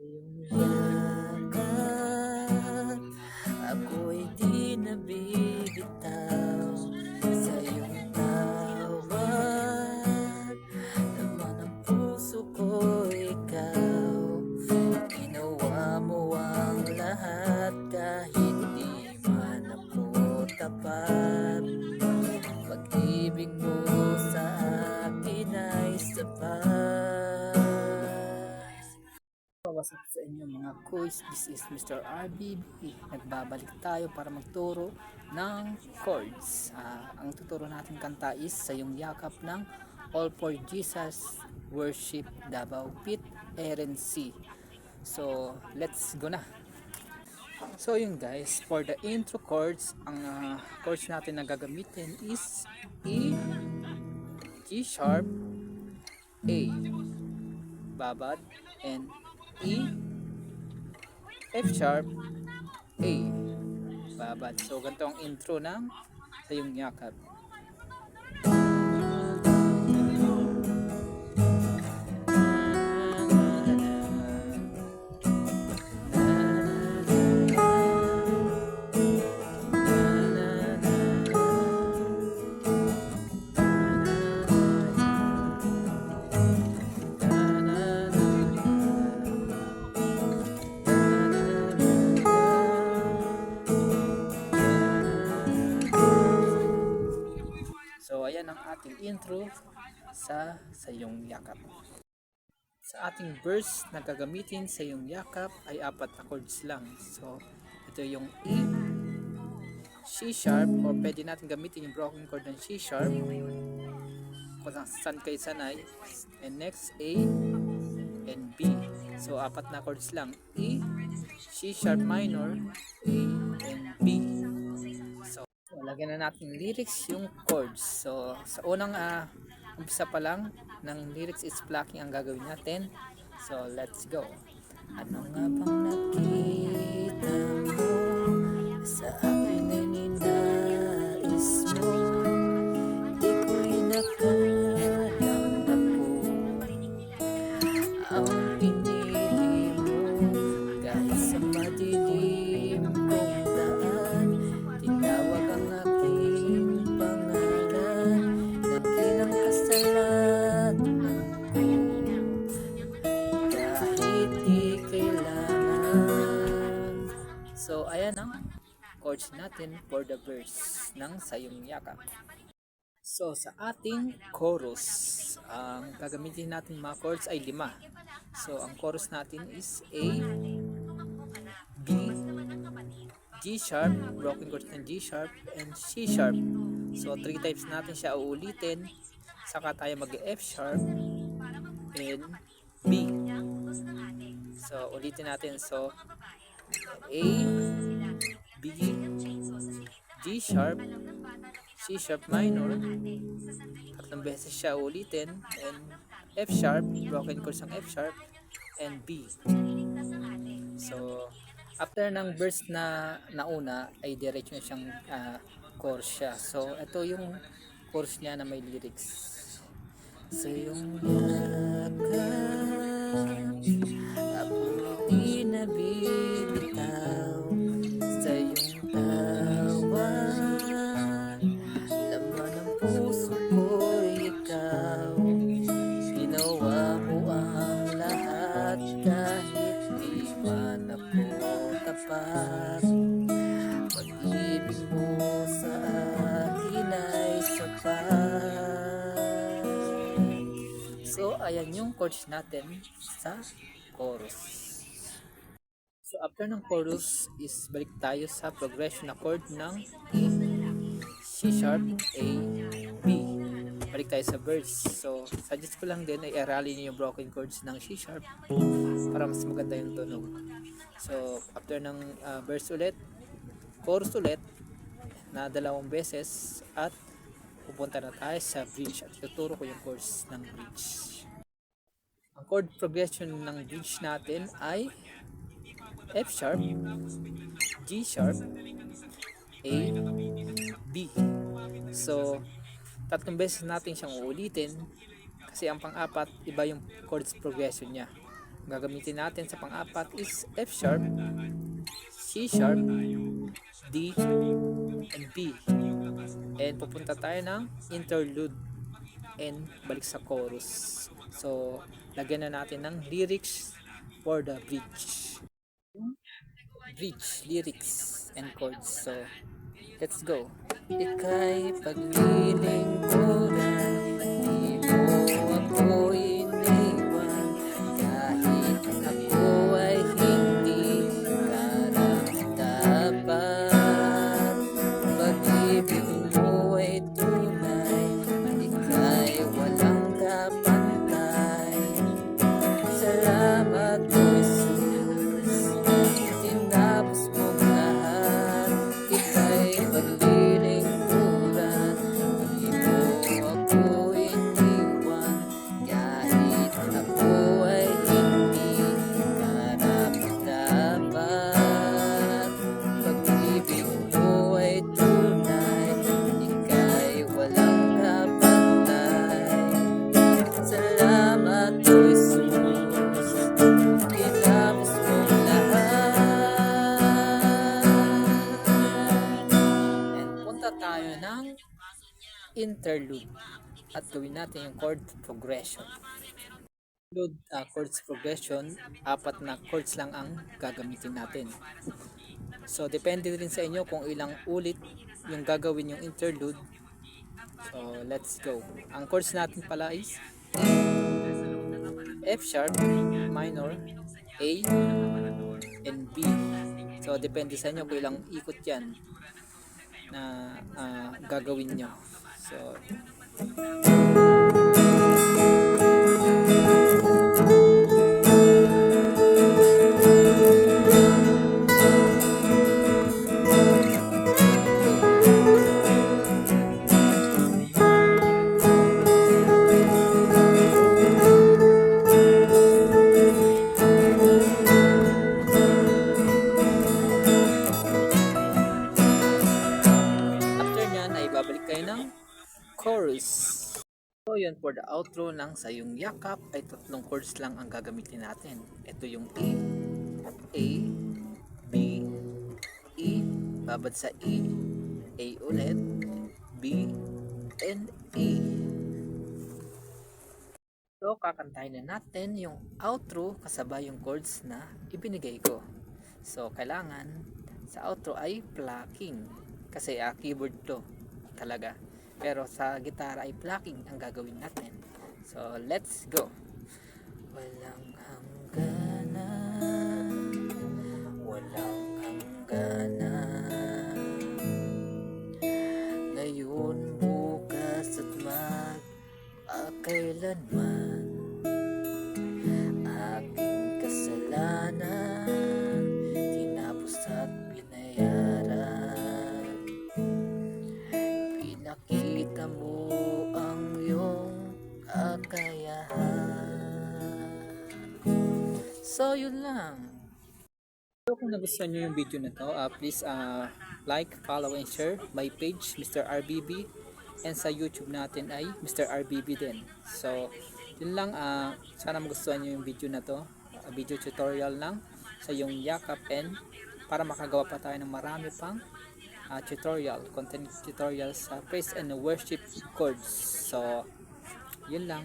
iyong yakap Ako'y di nabibitaw Sa iyong tawag. Laman ng puso ko ikaw. Ginawa mo ang lahat mga kuys? This is Mr. RBB. Nagbabalik tayo para magturo ng chords. Ah, ang tuturo natin kanta is sa yung yakap ng All for Jesus Worship Davao Pit RNC. So, let's go na. So yun guys, for the intro chords, ang ah, chords natin na gagamitin is E, G sharp, A, babad, and E, F sharp, A, babad. So ganito ang intro ng sa yung yakap. Intro sa sa iyong yakap. Sa ating verse na gagamitin sa iyong yakap ay apat na chords lang. So ito yung E, C sharp o pwede natin gamitin yung broken chord ng C sharp kung saan kayo sanay and next A and B. So apat na chords lang E, C sharp minor, A and B. Lagyan na natin lyrics yung chords. So, sa unang ah, umpisa pa lang ng lyrics is plucking ang gagawin natin. So, let's go. Ano nga bang nakita mo sa akin ay ninais mo? Di ko'y nakalang ako ang pinili mo kahit sa madilim so ayan ang chords natin for the verse ng sayong yakap So, sa ating chorus, ang gagamitin natin mga chords ay lima. So, ang chorus natin is A, B, G sharp, broken chords ng G sharp, and C sharp. So, three times natin siya uulitin. Saka tayo mag F sharp and B. So, ulitin natin. So, A, B, G sharp, C sharp minor, tatlong beses siya ulitin, and F sharp, broken chords ng F sharp, and B. So, after ng verse na nauna, ay diretso na siyang ah, chorus siya. So, ito yung chorus niya na may lyrics. Sa iyong yakap, ayan yung chords natin sa chorus. So, after ng chorus is balik tayo sa progression na chord ng E, C sharp, A, B. Balik tayo sa verse. So, suggest ko lang din ay aralin niyo yung broken chords ng C sharp para mas maganda yung tunog. So, after ng ah, verse ulit, chorus ulit na dalawang beses at pupunta na tayo sa bridge at tuturo ko yung chords ng bridge. Ang chord progression ng bridge natin ay F sharp, G sharp, A, B. So, tatlong beses natin siyang uulitin kasi ang pang-apat, iba yung chords progression niya. gagamitin natin sa pang-apat is F sharp, C sharp, D, and B. And pupunta tayo ng interlude and balik sa chorus. So, lagyan na natin ng lyrics for the bridge. Bridge, lyrics, and chords. So, let's go. Ika'y paglilingkuran, di mo ako interlude at gawin natin yung chord progression. Interlude uh, chords progression, apat na chords lang ang gagamitin natin. So, depende rin sa inyo kung ilang ulit yung gagawin yung interlude. So, let's go. Ang chords natin pala is F sharp, minor, A, and B. So, depende sa inyo kung ilang ikot yan na ah, gagawin nyo. So, Yun for the outro ng Sayong Yakap ay tatlong chords lang ang gagamitin natin. Ito yung A, A, B, E, babad sa E, A ulit, B, and E. So, kakantahin na natin yung outro kasabay yung chords na ibinigay ko. So, kailangan sa outro ay plucking. Kasi ah, keyboard to talaga. Pero sa gitara ay plucking ang gagawin natin. So, let's go. Walang hangganan, walang hangganan. Ngayon, bukas at mag kailanman kakayahan so yun lang So kung nagustuhan nyo yung video na to, uh, please uh, like, follow, and share my page, Mr. RBB. And sa YouTube natin ay Mr. RBB din. So, yun lang. Uh, sana magustuhan nyo yung video na to. Uh, video tutorial lang sa yung yakap and para makagawa pa tayo ng marami pang uh, tutorial, content tutorial sa praise and worship chords. So, yun lang.